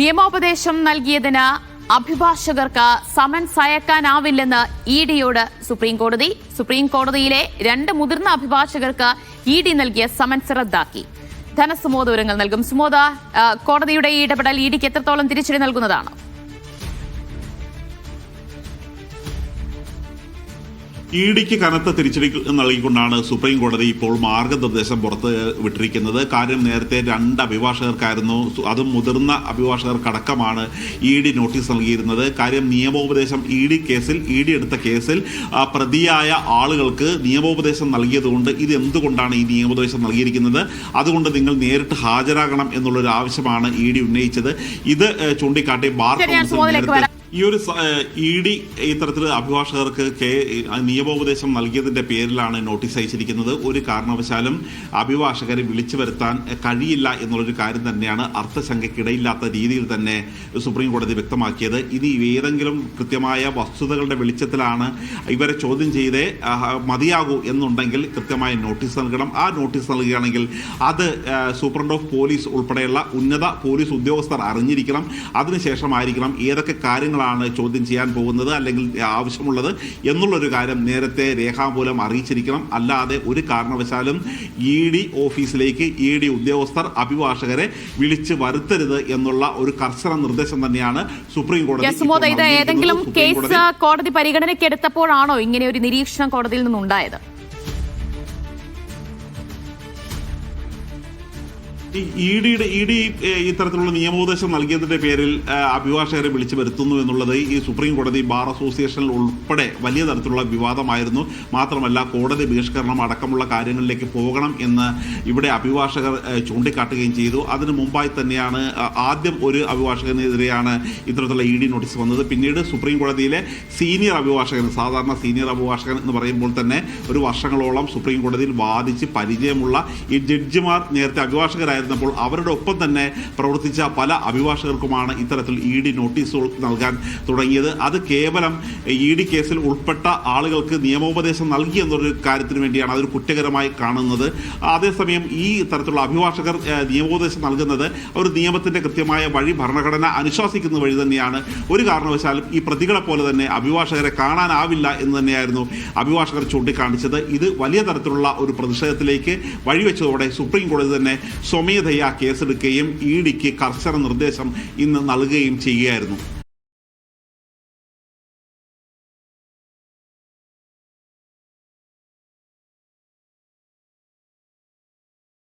നിയമോപദേശം നൽകിയതിന് അഭിഭാഷകർക്ക് summons അയക്കാനാവില്ലെന്ന് E ഡിയോട് സുപ്രീംകോടതി. സുപ്രീംകോടതിയിലെ സുപ്രീം കോടതിയിലെ രണ്ട് മുതിർന്ന അഭിഭാഷകർക്ക് ഇ ഡി നൽകിയ സമൻസ് റദ്ദാക്കി. ധനസുമോദ വിവരങ്ങൾ നൽകും. സുമോദ കോടതിയുടെ ഈ ഇടപെടൽ ഇ ഡിക്ക് എത്രത്തോളം തിരിച്ചടി നൽകുന്നതാണ്? ഇ ഡിക്ക് കനത്ത തിരിച്ചടി നൽകിക്കൊണ്ടാണ് സുപ്രീം കോടതി ഇപ്പോൾ മാർഗനിർദ്ദേശം പുറത്ത് വിട്ടിരിക്കുന്നത്. കാര്യം നേരത്തെ രണ്ട് അഭിഭാഷകർക്കായിരുന്നു. അതും മുതിർന്ന അഭിഭാഷകർക്കടക്കമാണ് ഇ ഡി നോട്ടീസ് നൽകിയിരുന്നത്. കാര്യം നിയമോപദേശം ഇ ഡി കേസിൽ ഇ ഡി എടുത്ത കേസിൽ പ്രതിയായ ആളുകൾക്ക് നിയമോപദേശം നൽകിയതുകൊണ്ട് ഇത് എന്തുകൊണ്ടാണ് ഈ നിയമോപദേശം നൽകിയിരിക്കുന്നത്? അതുകൊണ്ട് നിങ്ങൾ നേരിട്ട് ഹാജരാകണം എന്നുള്ളൊരു ആവശ്യമാണ് ഇ ഡി ഉന്നയിച്ചത്. ഇത് ചൂണ്ടിക്കാട്ടി ബാർ കൗൺസിൽ. ഈ ഒരു ഇ ഡി ഇത്തരത്തിൽ അഭിഭാഷകർക്ക് കെ നിയമോപദേശം നൽകിയതിന്റെ പേരിലാണ് നോട്ടീസ് അയച്ചിരിക്കുന്നത്. ഒരു കാരണവശാലും അഭിഭാഷകരെ വിളിച്ചു വരുത്താൻ കഴിയില്ല എന്നുള്ളൊരു കാര്യം തന്നെയാണ് അർത്ഥശങ്കയ്ക്കിടയില്ലാത്ത രീതിയിൽ തന്നെ സുപ്രീം കോടതി വ്യക്തമാക്കിയത്. ഇനി ഏതെങ്കിലും കൃത്യമായ വസ്തുതകളുടെ വെളിച്ചത്തിലാണ് ഇവരെ ചോദ്യം ചെയ്തേ മതിയാകൂ എന്നുണ്ടെങ്കിൽ കൃത്യമായ നോട്ടീസ് നൽകണം. ആ നോട്ടീസ് നൽകുകയാണെങ്കിൽ അത് സൂപ്രണ്ട് ഓഫ് പോലീസ് ഉൾപ്പെടെയുള്ള ഉന്നത പോലീസ് ഉദ്യോഗസ്ഥർ അറിഞ്ഞിരിക്കണം. അതിനുശേഷമായിരിക്കണം ഏതൊക്കെ കാര്യങ്ങളാണ് ചോദ്യം ചെയ്യാൻ പോകുന്നത് അല്ലെങ്കിൽ ആവശ്യമുള്ളത് എന്നുള്ളൊരു കാര്യം നേരത്തെ രേഖാമൂലം അറിയിച്ചിരിക്കണം അല്ലാതെ ഒരു കാരണവശാലും ഇ ഡി ഓഫീസിലേക്ക് ഇ ഡി ഉദ്യോഗസ്ഥർ അഭിഭാഷകരെ വിളിച്ച് വരുത്തരുത് എന്നുള്ള ഒരു കർശന നിർദ്ദേശം തന്നെയാണ് സുപ്രീം കോടതി. ഏതെങ്കിലും കേസ് കോടതി കോടതി പരിഗണനയ്ക്ക് എടുത്തപ്പോഴാണോ ഇങ്ങനെ ഒരു നിരീക്ഷണം കോടതിയിൽ നിന്നുണ്ടായത് ഇ ഇഡിയുടെ ഇ ഡി ഇത്തരത്തിലുള്ള നിയമോപദേശം നൽകിയതിന്റെ പേരിൽ അഭിഭാഷകരെ വിളിച്ചു വരുത്തുന്നു എന്നുള്ളത് ഈ സുപ്രീം കോടതി ബാർ അസോസിയേഷനിൽ ഉൾപ്പെടെ വലിയ തരത്തിലുള്ള വിവാദമായിരുന്നു. മാത്രമല്ല കോടതി ബഹിഷ്കരണം അടക്കമുള്ള കാര്യങ്ങളിലേക്ക് പോകണം എന്ന് ഇവിടെ അഭിഭാഷകർ ചൂണ്ടിക്കാട്ടുകയും ചെയ്തു. അതിനു മുമ്പായി തന്നെയാണ് ആദ്യം ഒരു അഭിഭാഷകനെതിരെയാണ് ഇത്തരത്തിലുള്ള ഇ ഡി നോട്ടീസ് വന്നത്. പിന്നീട് സുപ്രീം കോടതിയിലെ സീനിയർ അഭിഭാഷകൻ സാധാരണ സീനിയർ അഭിഭാഷകൻ എന്ന് പറയുമ്പോൾ തന്നെ ഒരു വർഷങ്ങളോളം സുപ്രീം കോടതിയിൽ വാദിച്ച് പരിചയമുള്ള ഈ ജഡ്ജിമാർ നേരത്തെ അഭിഭാഷകരായിരുന്നപ്പോൾ അവരുടെ ഒപ്പം തന്നെ പ്രവർത്തിച്ച പല അഭിഭാഷകർക്കുമാണ് ഇത്തരത്തിൽ ഇ ഡി നോട്ടീസുകൾ നൽകാൻ തുടങ്ങിയത്. അത് കേവലം ഇ ഡി കേസിൽ ഉൾപ്പെട്ട ആളുകൾക്ക് നിയമോപദേശം നൽകി എന്നൊരു കാര്യത്തിന് വേണ്ടിയാണ് അതൊരു കുറ്റകരമായി കാണുന്നത്. അതേസമയം ഈ തരത്തിലുള്ള അഭിഭാഷകർ നിയമോപദേശം നൽകുന്നത് അവർ നിയമത്തിന്റെ കൃത്യമായ വഴി ഭരണഘടന അനുശാസിക്കുന്ന വഴി തന്നെയാണ്. ഒരു കാരണവശാലും ഈ പ്രതികളെ പോലെ തന്നെ അഭിഭാഷകരെ കാണാനാവില്ല എന്ന് തന്നെയായിരുന്നു അഭിഭാഷകർ ചൂണ്ടിക്കാണിച്ചത്. ഇത് വലിയ തരത്തിലുള്ള ഒരു പ്രതിഷേധത്തിലേക്ക് വഴിവെച്ചതോടെ സുപ്രീം കോടതി തന്നെ സ്വമേധയാ കേസെടുക്കുകയും ഇ ഡിക്ക് കർശന നിർദ്ദേശം ഇന്ന് നൽകുകയും ചെയ്യുകയായിരുന്നു.